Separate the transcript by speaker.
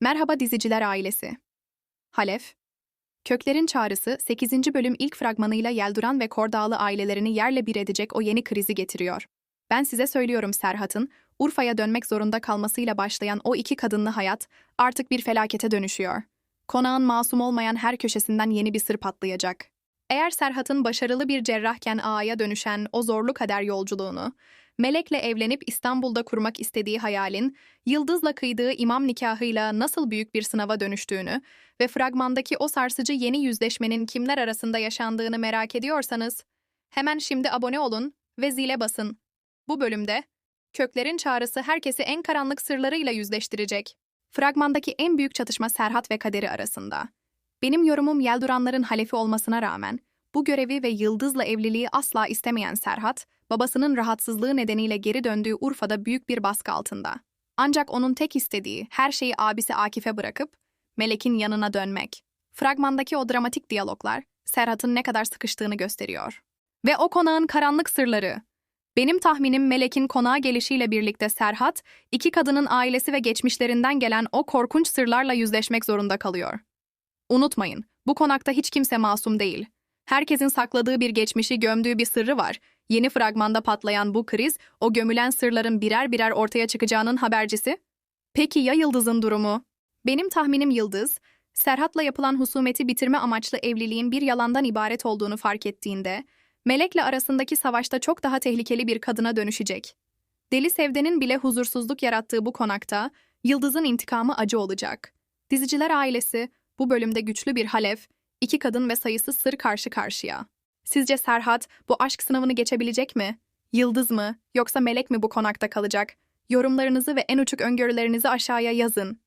Speaker 1: Merhaba diziciler ailesi. Halef. Köklerin Çağrısı 8. bölüm ilk fragmanıyla Yelduran ve Kordağlı ailelerini yerle bir edecek o yeni krizi getiriyor. Ben size söylüyorum Serhat'ın, Urfa'ya dönmek zorunda kalmasıyla başlayan o iki kadınlı hayat artık bir felakete dönüşüyor. Konağın masum olmayan her köşesinden yeni bir sır patlayacak. Eğer Serhat'ın başarılı bir cerrahken ağaya dönüşen o zorlu kader yolculuğunu, Melek'le evlenip İstanbul'da kurmak istediği hayalin, Yıldız'la kıydığı imam nikahıyla nasıl büyük bir sınava dönüştüğünü ve fragmandaki o sarsıcı yeni yüzleşmenin kimler arasında yaşandığını merak ediyorsanız, hemen şimdi abone olun ve zile basın. Bu bölümde, Köklerin çağrısı herkesi en karanlık sırlarıyla yüzleştirecek. Fragmandaki en büyük çatışma Serhat ve Kaderi arasında. Benim yorumum Yelduranların halefi olmasına rağmen, bu görevi ve Yıldız'la evliliği asla istemeyen Serhat, babasının rahatsızlığı nedeniyle geri döndüğü Urfa'da büyük bir baskı altında. Ancak onun tek istediği her şeyi abisi Akif'e bırakıp Melek'in yanına dönmek. Fragmandaki o dramatik diyaloglar Serhat'ın ne kadar sıkıştığını gösteriyor. Ve o konağın karanlık sırları. Benim tahminim Melek'in konağa gelişiyle birlikte Serhat, iki kadının ailesi ve geçmişlerinden gelen o korkunç sırlarla yüzleşmek zorunda kalıyor. Unutmayın, bu konakta hiç kimse masum değil. Herkesin sakladığı bir geçmişi gömdüğü bir sırrı var. Yeni fragmanda patlayan bu kriz, o gömülen sırların birer birer ortaya çıkacağının habercisi. Peki ya Yıldız'ın durumu? Benim tahminim Yıldız, Serhat'la yapılan husumeti bitirme amaçlı evliliğin bir yalandan ibaret olduğunu fark ettiğinde, Melek'le arasındaki savaşta çok daha tehlikeli bir kadına dönüşecek. Deli Sevde'nin bile huzursuzluk yarattığı bu konakta, Yıldız'ın intikamı acı olacak. Diziciler ailesi, bu bölümde güçlü bir halef, iki kadın ve sayısız sır karşı karşıya. Sizce Serhat bu aşk sınavını geçebilecek mi? Yıldız mı yoksa melek mi bu konakta kalacak? Yorumlarınızı ve en uçuk öngörülerinizi aşağıya yazın.